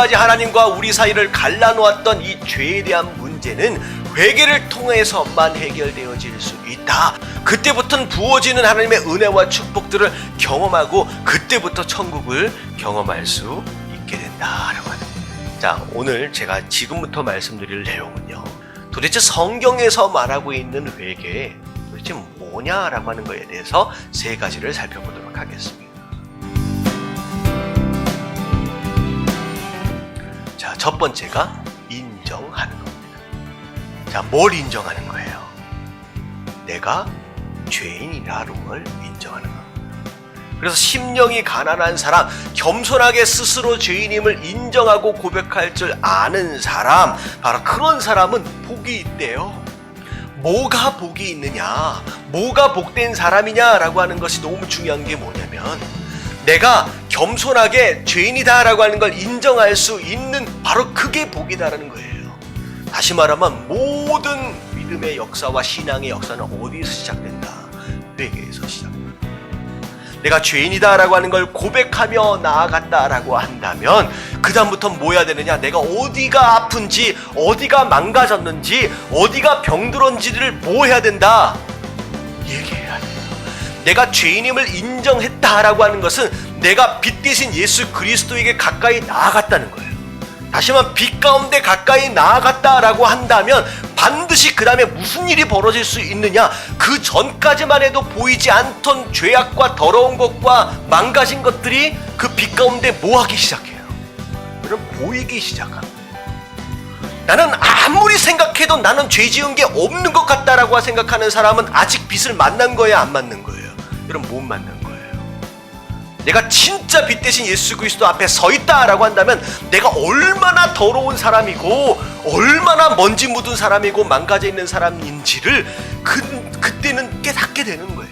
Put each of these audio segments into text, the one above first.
지금까지 하나님과 우리 사이를 갈라놓았던 이 죄에 대한 문제는 회개를 통해서만 해결되어질 수 있다. 그때부터는 부어지는 하나님의 은혜와 축복들을 경험하고 그때부터 천국을 경험할 수 있게 된다라고 하는. 자, 오늘 제가 지금부터 말씀드릴 내용은요. 도대체 성경에서 말하고 있는 회개 도대체 뭐냐라고 하는 것에 대해서 세 가지를 살펴보도록 하겠습니다. 자, 첫 번째가 인정하는 겁니다. 자, 뭘 인정하는 거예요? 내가 죄인이라는 걸 인정하는 겁니다. 그래서 심령이 가난한 사람, 겸손하게 스스로 죄인임을 인정하고 고백할 줄 아는 사람, 바로 그런 사람은 복이 있대요. 뭐가 복이 있느냐, 뭐가 복된 사람이냐라고 하는 것이 너무 중요한 게 뭐냐면, 내가 겸손하게 죄인이다라고 하는 걸 인정할 수 있는 바로 그게 복이다라는 거예요. 다시 말하면 모든 믿음의 역사와 신앙의 역사는 어디에서 시작된다? 회개에서 시작된다. 내가 죄인이다라고 하는 걸 고백하며 나아갔다라고 한다면 그 다음부터 뭐 해야 되느냐? 내가 어디가 아픈지, 어디가 망가졌는지, 어디가 병들었는지를 뭐 해야 된다? 얘기해야 돼요. 내가 죄인임을 인정했다라고 하는 것은 내가 빛 대신 예수 그리스도에게 가까이 나아갔다는 거예요. 다시 말하면 빛 가운데 가까이 나아갔다라고 한다면 반드시 그 다음에 무슨 일이 벌어질 수 있느냐? 그 전까지만 해도 보이지 않던 죄악과 더러운 것과 망가진 것들이 그 빛 가운데 뭐하기 시작해요. 그럼 보이기 시작합니다. 나는 아무리 생각해도 나는 죄 지은 게 없는 것 같다라고 생각하는 사람은 아직 빛을 만난 거예요 안 만난 거예요? 여러분 못 만난 거예요 내가 진짜 빛 대신 예수 그리스도 앞에 서 있다라고 한다면 내가 얼마나 더러운 사람이고 얼마나 먼지 묻은 사람이고 망가져 있는 사람인지를 그, 그때는 깨닫게 되는 거예요.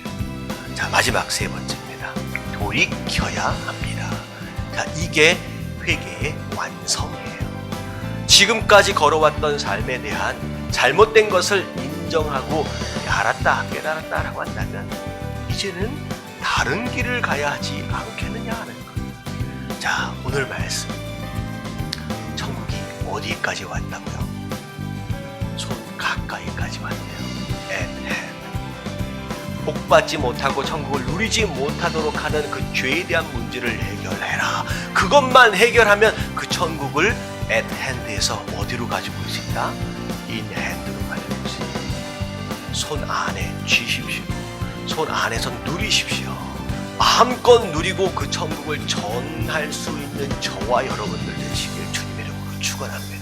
자 마지막 세 번째입니다. 돌이켜야 합니다. 자 이게 회개의 완성이에요. 지금까지 걸어왔던 삶에 대한 잘못된 것을 인정하고 알았다 깨달았다라고 한다면 이제는 다른 길을 가야 하지 않겠느냐 하는 것. 자, 오늘 말씀. 천국이 어디까지 왔다고요? 손 가까이까지 왔네요. at hand. 복 받지 못하고 천국을 누리지 못하도록 하는 그 죄에 대한 문제를 해결해라. 그것만 해결하면 그 천국을 at hand에서 어디로 가지고 올 수 있다? in hand로 가지고 올수 있다. 손 안에 쥐십시오. 손 안에서 누리십시오. 마음껏 누리고 그 천국을 전할 수 있는 저와 여러분들 되시길 주님의 이름으로 축원합니다.